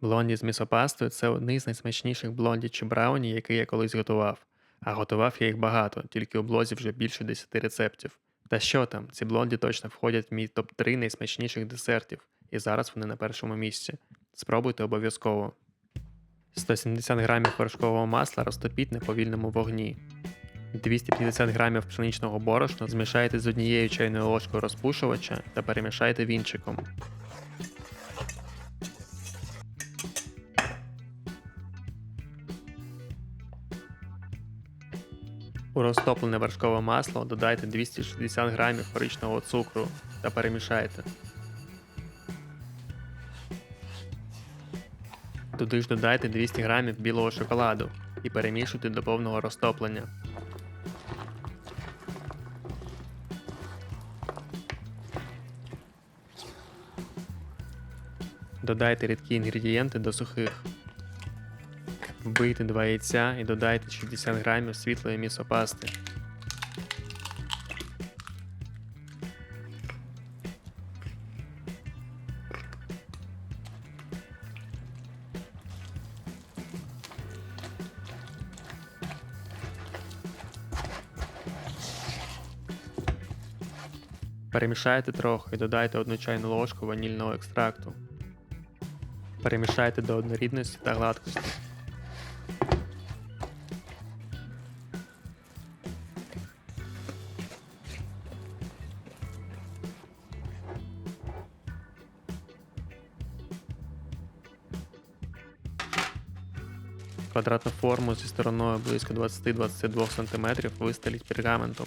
Блонді з місопастою це одний з найсмачніших блонді чи брауні, який я колись готував. А готував я їх багато, тільки у блозі вже більше 10 рецептів. Та що там, ці блонді точно входять в мій топ-3 найсмачніших десертів, і зараз вони на першому місці. Спробуйте обов'язково. 170 грамів вершкового масла розтопіть на повільному вогні. 250 грамів пшеничного борошна змішайте з однією чайною ложкою розпушувача та перемішайте вінчиком. У розтоплене вершкове масло додайте 260 грамів коричневого цукру та перемішайте. Туди ж додайте 200 грамів білого шоколаду і перемішуйте до повного розтоплення. Додайте рідкі інгредієнти до сухих. Вбийте 2 яйця і додайте 60 грамів світлої місопасти. Перемішайте трохи і додайте 1 чайну ложку ванільного екстракту. Перемішайте до однорідності та гладкості. Квадратну форму зі стороною близько 20-22 см вистеліть пергаментом.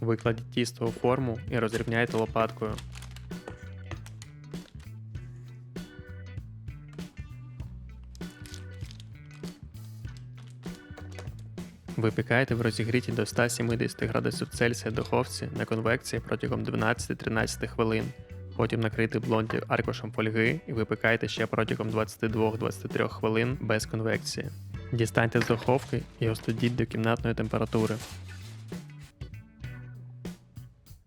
Викладіть тісто у форму і розрівняйте лопаткою. Випікайте в розігріті до 170 градусів Цельсія духовці на конвекції протягом 12-13 хвилин. Потім накрийте блонді аркушем фольги і випікайте ще протягом 22-23 хвилин без конвекції. Дістаньте з духовки і остудіть до кімнатної температури.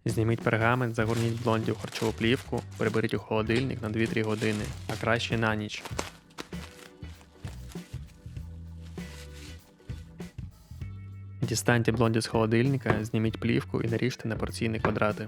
Зніміть пергамент, загорніть блонді у харчову плівку, приберіть у холодильник на 2-3 години, а краще на ніч. Дістаньте блонді з холодильника, зніміть плівку і наріжте на порційні квадрати.